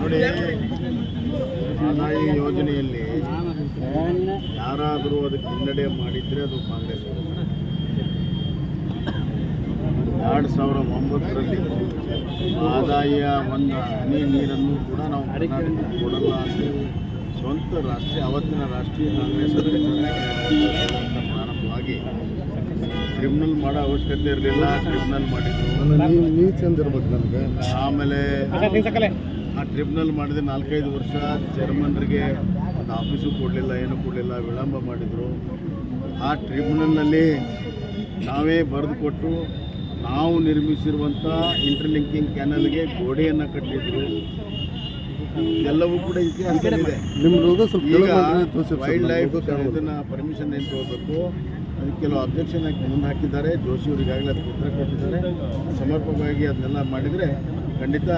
ನೋಡಿ ಆದಾಯ ಯೋಜನೆಯಲ್ಲಿ ಯಾರಾದರೂ ಅದಕ್ಕೆ ಹಿನ್ನಡೆ ಮಾಡಿದರೆ ಅದು ಕಾಂಗ್ರೆಸ್. ಎರಡು ಸಾವಿರ ಒಂಬತ್ತರಲ್ಲಿ ಆದಾಯ ಒಂದು ಹನಿ ನೀರನ್ನು ಕೂಡ ನಾವು ಕೊಡಲ್ಲ. ಸ್ವಂತ ರಾಷ್ಟ್ರೀಯ, ಅವತ್ತಿನ ರಾಷ್ಟ್ರೀಯ ಕಾಂಗ್ರೆಸ್. ಪ್ರಾರಂಭವಾಗಿ ಟ್ರಿಬ್ಯುನಲ್ ಮಾಡೋ ಅವಶ್ಯಕತೆ ಇರಲಿಲ್ಲ ಕ್ರಿಮಿನಲ್ ಮಾಡಿದ್ರು. ನೀವು ಚಂದಿರ್ಬೇಕು ನನಗೆ. ಆಮೇಲೆ ಆ ಟ್ರಿಬ್ಯುನಲ್ ಮಾಡಿದ ನಾಲ್ಕೈದು ವರ್ಷ ಜರ್ಮನ್ರಿಗೆ ಒಂದು ಆಫೀಸು ಕೊಡಲಿಲ್ಲ ಏನು ಕೊಡಲಿಲ್ಲ ವಿಳಂಬ ಮಾಡಿದರು. ಆ ಟ್ರಿಬ್ಯುನಲ್ನಲ್ಲಿ ನಾವೇ ಬರೆದು ಕೊಟ್ಟು ನಾವು ನಿರ್ಮಿಸಿರುವಂಥ ಇಂಟರ್ಲಿಂಕಿಂಗ್ ಕ್ಯಾನಲ್ಗೆ ಗೋಡೆಯನ್ನು ಕಟ್ಟಿದ್ರು. ಎಲ್ಲವೂ ಕೂಡ ಇದೆ ನಿಮ್ಮ ಸ್ವಲ್ಪ ಈಗ ವೈಲ್ಡ್ ಲೈಫ್. ಇದನ್ನ ಪರ್ಮಿಷನ್ ಏನು ತಗೋಬೇಕು ಅದಕ್ಕೆ ಕೆಲವು ಅಬ್ಜೆಕ್ಷನ್ ಮುಂದೆ ಹಾಕಿದ್ದಾರೆ. ಜೋಶಿ ಈಗಾಗಲೇ ಅದಕ್ಕೆ ಉತ್ತರ ಕೊಟ್ಟಿದ್ದಾರೆ. ಸಮರ್ಪಕವಾಗಿ ಅದನ್ನೆಲ್ಲ ಮಾಡಿದರೆ ಖಂಡಿತ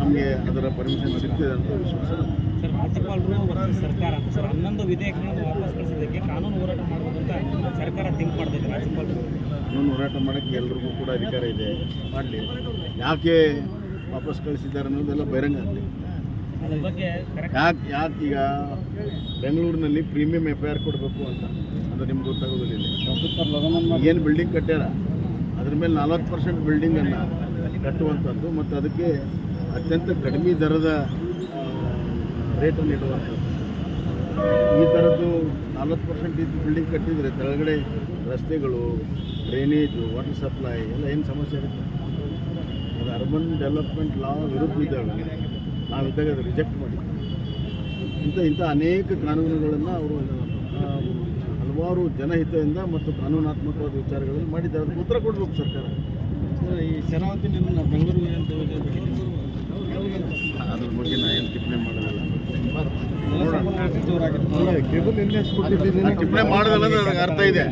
ನಮಗೆ ಅದರ ಪರ್ಮಿಷನ್ ಸಿಗ್ತಿದೆ ಅಂತ ವಿಶ್ವಾಸ. ಸರ್ ರಾಜ್ಯಪಾಲರು ಸರ್ಕಾರ ಸರ್ ಹನ್ನೊಂದು ವಿಧೇಯಕಗಳನ್ನು ವಾಪಸ್ ಕಳಿಸಿದ್ದಕ್ಕೆ ಕಾನೂನು ಹೋರಾಟ ಸರ್ಕಾರ ಥಿಂಕ್ ಮಾಡ್ತೈತೆ ರಾಜ್ಯಪಾಲರು ಕಾನೂನು ಹೋರಾಟ ಮಾಡೋಕ್ಕೆ ಎಲ್ರಿಗೂ ಕೂಡ ಅಧಿಕಾರ ಇದೆ. ಮಾಡಲಿ. ಯಾಕೆ ವಾಪಸ್ ಕಳಿಸಿದ್ದಾರೆ ಅನ್ನೋದೆಲ್ಲ ಬಹಿರಂಗ ಆಗಲಿ. ಯಾಕೆ ಯಾಕೆ ಈಗ ಬೆಂಗಳೂರಿನಲ್ಲಿ ಪ್ರೀಮಿಯಂ ಎಫ್ ಐ ಆರ್ ಕೊಡಬೇಕು ಅಂತ? ಅದು ನಿಮ್ಗೆ ಗೊತ್ತಾಗೋದಿಲ್ಲ ಏನು ಬಿಲ್ಡಿಂಗ್ ಕಟ್ಟ್ಯಾರ? ಅದ್ರ ಮೇಲೆ ನಲ್ವತ್ತು ಪರ್ಸೆಂಟ್ ಬಿಲ್ಡಿಂಗನ್ನು ಕಟ್ಟುವಂಥದ್ದು ಮತ್ತು ಅದಕ್ಕೆ ಅತ್ಯಂತ ಕಡಿಮೆ ದರದ ರೇಟನ್ನು ಇಡುವಂಥದ್ದು. ಈ ಥರದ್ದು ನಲ್ವತ್ತು ಪರ್ಸೆಂಟ್ ಇದ್ದು ಬಿಲ್ಡಿಂಗ್ ಕಟ್ಟಿದರೆ ಕೆಳಗಡೆ ರಸ್ತೆಗಳು ಡ್ರೈನೇಜು ವಾಟರ್ ಸಪ್ಲೈ ಎಲ್ಲ ಏನು ಸಮಸ್ಯೆ ಇರುತ್ತೆ? ಅದು ಅರ್ಬನ್ ಡೆವಲಪ್ಮೆಂಟ್ ಲಾ ವಿರುದ್ಧ ಇದ್ದಾವೆ. ನಾವಿದ್ದಾಗ ಅದು ರಿಜೆಕ್ಟ್ ಮಾಡಿ ಇಂಥ ಇಂಥ ಅನೇಕ ಕಾನೂನುಗಳನ್ನು ಅವರು ಹಲವಾರು ಜನಹಿತದಿಂದ ಮತ್ತು ಕಾನೂನಾತ್ಮಕವಾದ ವಿಚಾರಗಳಲ್ಲಿ ಮಾಡಿದ್ದಾರೆ ಅದಕ್ಕೆ ಉತ್ತರ ಕೊಡಬೇಕು ಸರ್ಕಾರ ಈ ಶರಾವತಿ ಬೆಂಗಳೂರು ಅಂತ ಅದ್ರ ಬಗ್ಗೆ ನಾ ಏನು ಟಿಪ್ಪಣಿ ಮಾಡೋದಿಲ್ಲ ಟಿಪ್ಪಣಿ ಮಾಡೋದಲ್ಲ ಅದಕ್ಕೆ ಅರ್ಥ ಇದೆ